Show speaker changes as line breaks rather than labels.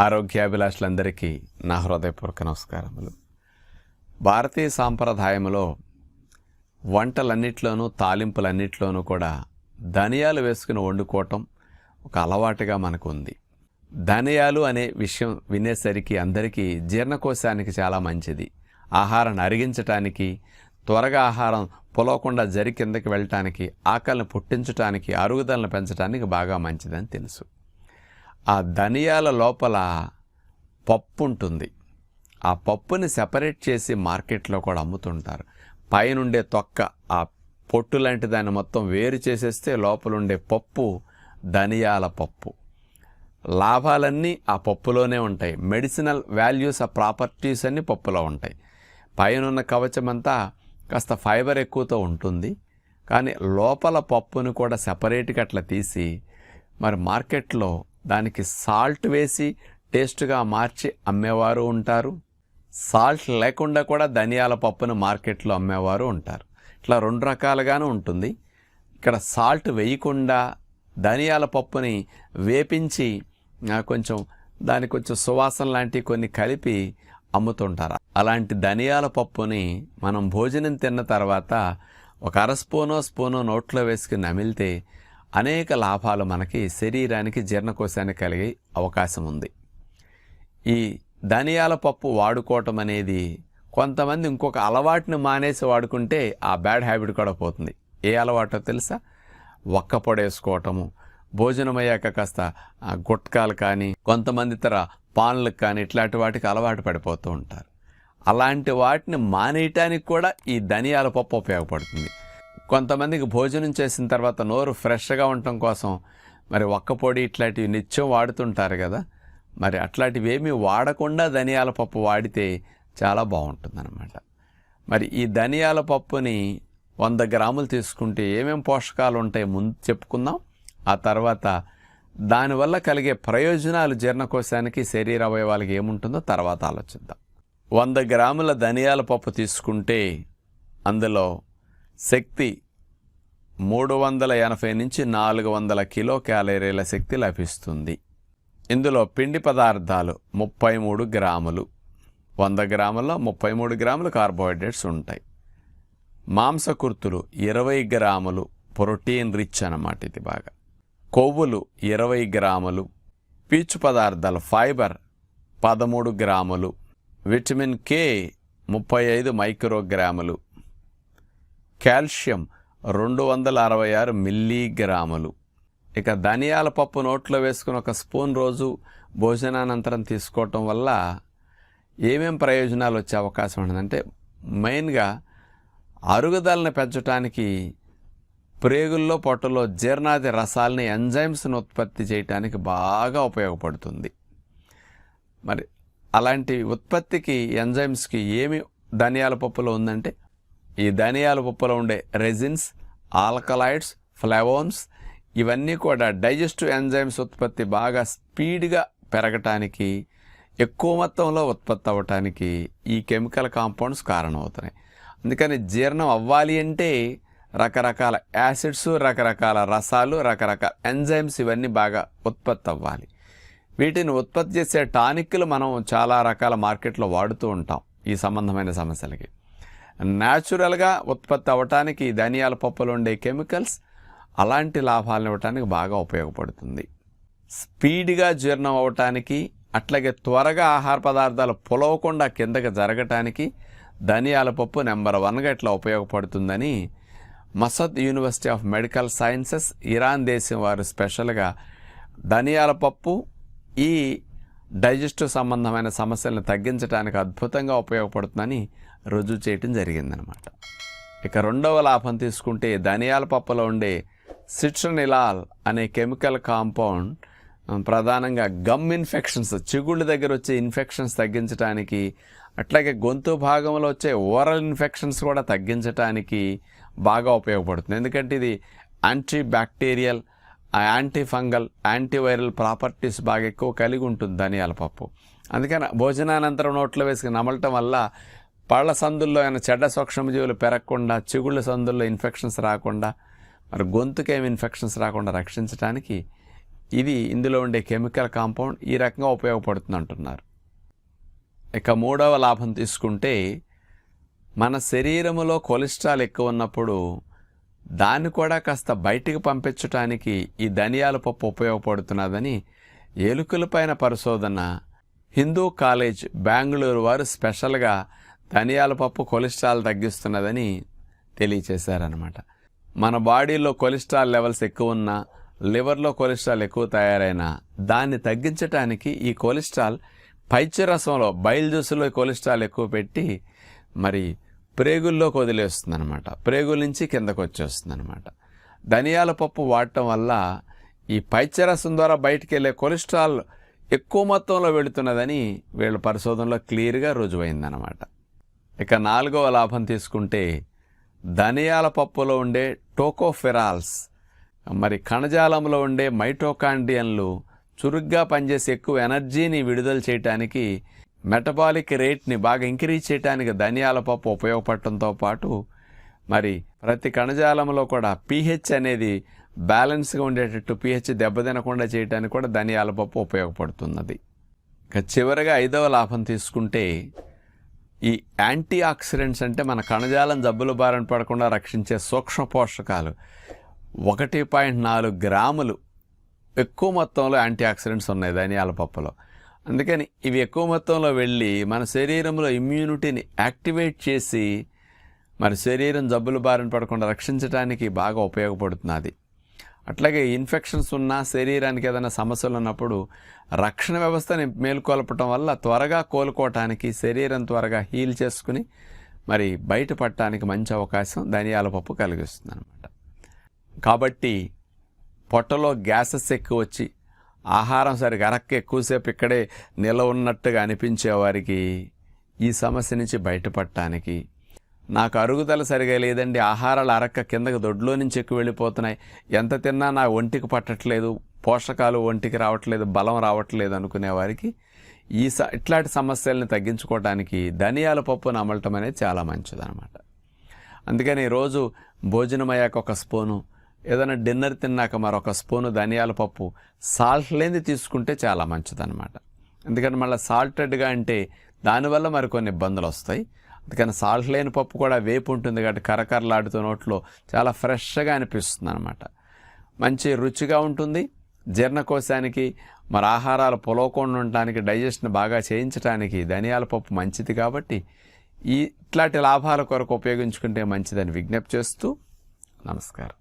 ఆరోగ్యాభిలాషులందరికీ నా హృదయపూర్వక నమస్కారములు. భారతీయ సాంప్రదాయంలో వంటలన్నిట్లోనూ తాలింపులన్నిట్లోనూ కూడా ధనియాలు వేసుకుని వండుకోవటం ఒక అలవాటుగా మనకు ఉంది ధనియాలు అనే విషయం వినేసరికి అందరికీ జీర్ణకోశానికి చాలా మంచిది. ఆహారాన్ని అరిగించటానికి త్వరగా ఆహారం పొలవకుండా జరి కిందకి వెళ్ళటానికి ఆకలిని పుట్టించటానికి అరుగుదలను పెంచడానికి బాగా మంచిదని తెలుసు. ఆ ధనియాల లోపల పప్పు ఉంటుంది ఆ పప్పుని సెపరేట్ చేసి మార్కెట్లో కూడా అమ్ముతుంటారు. పైనుండే తొక్క ఆ పొట్టు లాంటి దాన్ని మొత్తం వేరు చేసేస్తే లోపల ఉండే పప్పు ధనియాల పప్పు. లాభాలన్నీ ఆ పప్పులోనే ఉంటాయి. మెడిసినల్ వాల్యూస్ ఆ ప్రాపర్టీస్ అన్నీ పప్పులో ఉంటాయి. పైనున్న కవచమంతా కవచం అంతా కాస్త ఫైబర్ ఎక్కువతో ఉంటుంది. కానీ లోపల పప్పును కూడా సెపరేట్గా అట్లా తీసి మరి మార్కెట్లో దానికి సాల్ట్ వేసి టేస్ట్గా మార్చి అమ్మేవారు ఉంటారు. సాల్ట్ లేకుండా కూడా ధనియాల పప్పును మార్కెట్లో అమ్మేవారు ఉంటారు. ఇట్లా రెండు రకాలుగానే ఉంటుంది. ఇక్కడ సాల్ట్ వేయకుండా ధనియాల పప్పుని వేపించి కొంచెం దానికి కొంచెం సువాసన లాంటివి కొన్ని కలిపి అమ్ముతుంటారు. అలాంటి ధనియాల పప్పుని మనం భోజనం తిన్న తర్వాత ఒక అర స్పూనో స్పూనో నోట్లో వేసుకుని నమిలితే అనేక లాభాలు మనకి శరీరానికి జీర్ణకోశానికి కలిగే అవకాశం ఉంది. ఈ ధనియాల పప్పు వాడుకోవటం అనేది కొంతమంది ఇంకొక అలవాటుని మానేసి వాడుకుంటే ఆ బ్యాడ్ హ్యాబిట్ కూడా పోతుంది. ఏ అలవాటో తెలుసా? ఒక్క పొడేసుకోవటము భోజనం అయ్యాక కాస్త గుట్కాలు కానీ కొంతమంది ఇతర పాన్లకు కానీ ఇట్లాంటి వాటికి అలవాటు పడిపోతూ ఉంటారు. అలాంటి వాటిని మానేయటానికి కూడా ఈ ధనియాల పప్పు ఉపయోగపడుతుంది. కొంతమందికి భోజనం చేసిన తర్వాత నోరు ఫ్రెష్గా ఉండటం కోసం మరి ఒక్క పొడి ఇట్లాంటివి నిత్యం వాడుతుంటారు కదా. మరి అట్లాంటివి ఏమీ వాడకుండా ధనియాల పప్పు వాడితే చాలా బాగుంటుందన్నమాట. మరి ఈ ధనియాల పప్పుని వంద గ్రాములు తీసుకుంటే ఏమేం పోషకాలు ఉంటాయి ముందు చెప్పుకుందాం. ఆ తర్వాత దానివల్ల కలిగే ప్రయోజనాలు జీర్ణకోశానికి శరీర అవయవాలకి ఏముంటుందో తర్వాత ఆలోచిద్దాం. వంద గ్రాముల ధనియాల పప్పు తీసుకుంటే అందులో శక్తి మూడు వందల ఎనభై నుంచి నాలుగు వందల కిలో క్యాలరీల శక్తి లభిస్తుంది. ఇందులో పిండి పదార్థాలు ముప్పై మూడు గ్రాములు. వంద గ్రాముల్లో ముప్పై మూడు గ్రాములు కార్బోహైడ్రేట్స్ ఉంటాయి. మాంసకుర్తులు ఇరవై గ్రాములు ప్రోటీన్ రిచ్ అన్నమాట ఇది బాగా. కొవ్వులు ఇరవై గ్రాములు. పీచు పదార్థాలు ఫైబర్ పదమూడు గ్రాములు. విటమిన్ కే ముప్పై ఐదు మైక్రోగ్రాములు. కాల్షియం రెండు వందల అరవై ఆరు మిల్లీగ్రాములు. ఇక ధనియాల పప్పు నోట్లో వేసుకుని ఒక స్పూన్ రోజు భోజనానంతరం తీసుకోవటం వల్ల ఏమేం ప్రయోజనాలు వచ్చే అవకాశం ఉంటుందంటే మెయిన్గా అరుగుదలని పెంచడానికి ప్రేగుల్లో పొట్టలో జీర్ణాది రసాలని ఎంజైమ్స్ను ఉత్పత్తి చేయడానికి బాగా ఉపయోగపడుతుంది. మరి అలాంటి ఉత్పత్తికి ఎంజైమ్స్కి ఏమి ధనియాల పప్పులో ఉందంటే ఈ ధనియాల పప్పులో ఉండే రెజిన్స్ ఆల్కలైడ్స్ ఫ్లెవోన్స్ ఇవన్నీ కూడా డైజెస్టివ్ ఎంజైమ్స్ ఉత్పత్తి బాగా స్పీడ్గా పెరగటానికి ఎక్కువ మొత్తంలో ఉత్పత్తి అవ్వటానికి ఈ కెమికల్ కాంపౌండ్స్ కారణమవుతున్నాయి. అందుకని జీర్ణం అవ్వాలి అంటే రకరకాల యాసిడ్స్ రకరకాల రసాలు రకరకాల ఎంజైమ్స్ ఇవన్నీ బాగా ఉత్పత్తి అవ్వాలి. వీటిని ఉత్పత్తి చేసే టానిక్లు మనం చాలా రకాల మార్కెట్లో వాడుతూ ఉంటాం ఈ సంబంధమైన సమస్యలకి. న్యాచురల్గా ఉత్పత్తి అవ్వటానికి ధనియాల పప్పులు ఉండే కెమికల్స్ అలాంటి లాభాలను ఇవ్వటానికి బాగా ఉపయోగపడుతుంది. స్పీడ్గా జీర్ణం అవ్వటానికి అట్లాగే త్వరగా ఆహార పదార్థాలు పొలవకుండా కిందకి జరగటానికి ధనియాల పప్పు నెంబర్ వన్గా ఇట్లా ఉపయోగపడుతుందని Mashhad university of medical sciences Iran దేశం వారు స్పెషల్గా ధనియాల పప్పు ఈ డైజెస్టివ్ సంబంధమైన సమస్యలను తగ్గించడానికి అద్భుతంగా ఉపయోగపడుతుందని రుజువు చేయటం జరిగిందనమాట. ఇక రెండవ లాభం తీసుకుంటే ధనియాల పప్పులో ఉండే సిట్రనిలాల్ అనే కెమికల్ కాంపౌండ్ ప్రధానంగా గమ్ ఇన్ఫెక్షన్స్ చిగుళ్ళ దగ్గర వచ్చే ఇన్ఫెక్షన్స్ తగ్గించడానికి అట్లాగే గొంతు భాగంలో వచ్చే ఓరల్ ఇన్ఫెక్షన్స్ కూడా తగ్గించడానికి బాగా ఉపయోగపడుతుంది. ఎందుకంటే ఇది anti bacterial anti fungal antiviral properties బాగా ఎక్కువ కలిగి ఉంటుంది ధనియాల పప్పు. అందుకని భోజనానంతరం నోట్లో వేసుకుని నమలటం వల్ల పళ్ళ సందుల్లో అయిన చెడ్డ సూక్ష్మజీవులు పెరగకుండా చిగుళ్ళ సందుల్లో ఇన్ఫెక్షన్స్ రాకుండా మరి గొంతుకేం ఇన్ఫెక్షన్స్ రాకుండా రక్షించడానికి ఇది ఇందులో ఉండే కెమికల్ కాంపౌండ్ ఈ రకంగా ఉపయోగపడుతుంది అంటున్నారు. ఇక మూడవ లాభం తీసుకుంటే మన శరీరములో కొలెస్ట్రాల్ ఎక్కువ ఉన్నప్పుడు దాన్ని కూడా కాస్త బయటికి పంపించడానికి ఈ ధనియాల పప్పు ఉపయోగపడుతున్నదని ఎలుకలపైన పరిశోధన హిందూ కాలేజ్ బెంగళూరు వారు స్పెషల్గా ధనియాల పప్పు కొలెస్ట్రాల్ తగ్గిస్తున్నదని తెలియచేశారనమాట మన బాడీలో కొలెస్ట్రాల్ లెవెల్స్ ఎక్కువ ఉన్నా లివర్లో కొలెస్ట్రాల్ ఎక్కువ తయారైనా దాన్ని తగ్గించడానికి ఈ కొలెస్ట్రాల్ పైత్యరసంలో బయలు జ్యూసులో కొలెస్ట్రాల్ ఎక్కువ పెట్టి మరి ప్రేగుల్లోకి వదిలేస్తుంది అనమాట ప్రేగుల నుంచి కిందకు వచ్చేస్తుంది అనమాట ధనియాల పప్పు వాడటం వల్ల ఈ పైత్యరసం ద్వారా బయటికి వెళ్ళే కొలెస్ట్రాల్ ఎక్కువ మొత్తంలో వెళుతున్నదని వీళ్ళ పరిశోధనలో క్లియర్గా రుజువైందనమాట ఇక నాలుగవ లాభం తీసుకుంటే ధనియాల పప్పులో ఉండే టోకోఫెరాల్స్ మరి కణజాలంలో ఉండే మైటోకాండియన్లు చురుగ్గా పనిచేసి ఎక్కువ ఎనర్జీని విడుదల చేయటానికి మెటబాలిక్ రేట్ని బాగా ఇంక్రీజ్ చేయడానికి ధనియాల పప్పు ఉపయోగపడటంతో పాటు మరి ప్రతి కణజాలంలో కూడా పీహెచ్ అనేది బ్యాలెన్స్గా ఉండేటట్టు పీహెచ్ దెబ్బతినకుండా చేయడానికి కూడా ధనియాల పప్పు ఉపయోగపడుతున్నది. ఇక చివరిగా ఐదవ లాభం తీసుకుంటే ఈ యాంటీ ఆక్సిడెంట్స్ అంటే మన కణజాలం జబ్బుల బారిన పడకుండా రక్షించే సూక్ష్మ పోషకాలు. ఒకటి పాయింట్ నాలుగు గ్రాములు ఎక్కువ మొత్తంలో యాంటీ ఆక్సిడెంట్స్ ఉన్నాయి ధనియాల పప్పులో. అందుకని ఇవి ఎక్కువ మొత్తంలో వెళ్ళి మన శరీరంలో ఇమ్యూనిటీని యాక్టివేట్ చేసి మన శరీరం జబ్బుల బారిన పడకుండా రక్షించడానికి బాగా ఉపయోగపడుతున్నది అట్లాగే ఇన్ఫెక్షన్స్ ఉన్నా శరీరానికి ఏదైనా సమస్యలు ఉన్నప్పుడు రక్షణ వ్యవస్థని మేల్కొల్పటం వల్ల త్వరగా కోలుకోవటానికి శరీరం త్వరగా హీల్ చేసుకుని మరి బయటపడటానికి మంచి అవకాశం ధనియాల పప్పు కలిగిస్తుంది అనమాట కాబట్టి పొట్టలో గ్యాసెస్ ఎక్కువ వచ్చి ఆహారం సరిగా అరక్క ఎక్కువసేపు ఇక్కడే నిల ఉన్నట్టుగా అనిపించే వారికి ఈ సమస్య నుంచి బయటపడటానికి నాకు అరుగుదల సరిగా లేదండి. ఆహారాలు అరక్క కిందకి దొడ్లో నుంచి ఎక్కువ వెళ్ళిపోతున్నాయి. ఎంత తిన్నా నా ఒంటికి పట్టట్లేదు. పోషకాలు ఒంటికి రావట్లేదు. బలం రావట్లేదు అనుకునే వారికి ఈ స ఇట్లాంటి సమస్యల్ని తగ్గించుకోవడానికి ధనియాల పప్పును అమలటం అనేది చాలా మంచిదన్నమాట. అందుకని రోజు భోజనం అయ్యాక ఒక స్పూను ఏదైనా డిన్నర్ తిన్నాక మరొక స్పూను ధనియాల పప్పు సాల్ట్ లేనిది తీసుకుంటే చాలా మంచిదన్నమాట. ఎందుకంటే మళ్ళీ సాల్టెడ్గా అంటే దానివల్ల మరికొన్ని ఇబ్బందులు వస్తాయి అందుకని సాల్ట్ లేని పప్పు కూడా వేపు ఉంటుంది కాబట్టి కరకరలాడుతూ నోట్లో చాలా ఫ్రెష్గా అనిపిస్తుంది అనమాట మంచి రుచిగా ఉంటుంది. జీర్ణకోశానికి మరి ఆహారాలు పొలవకుండా ఉండటానికి డైజెషన్ బాగా చేయించడానికి ధనియాల పప్పు మంచిది కాబట్టి ఇట్లాంటి లాభాల కొరకు ఉపయోగించుకుంటే మంచిదని విజ్ఞప్తి చేస్తూ నమస్కారం.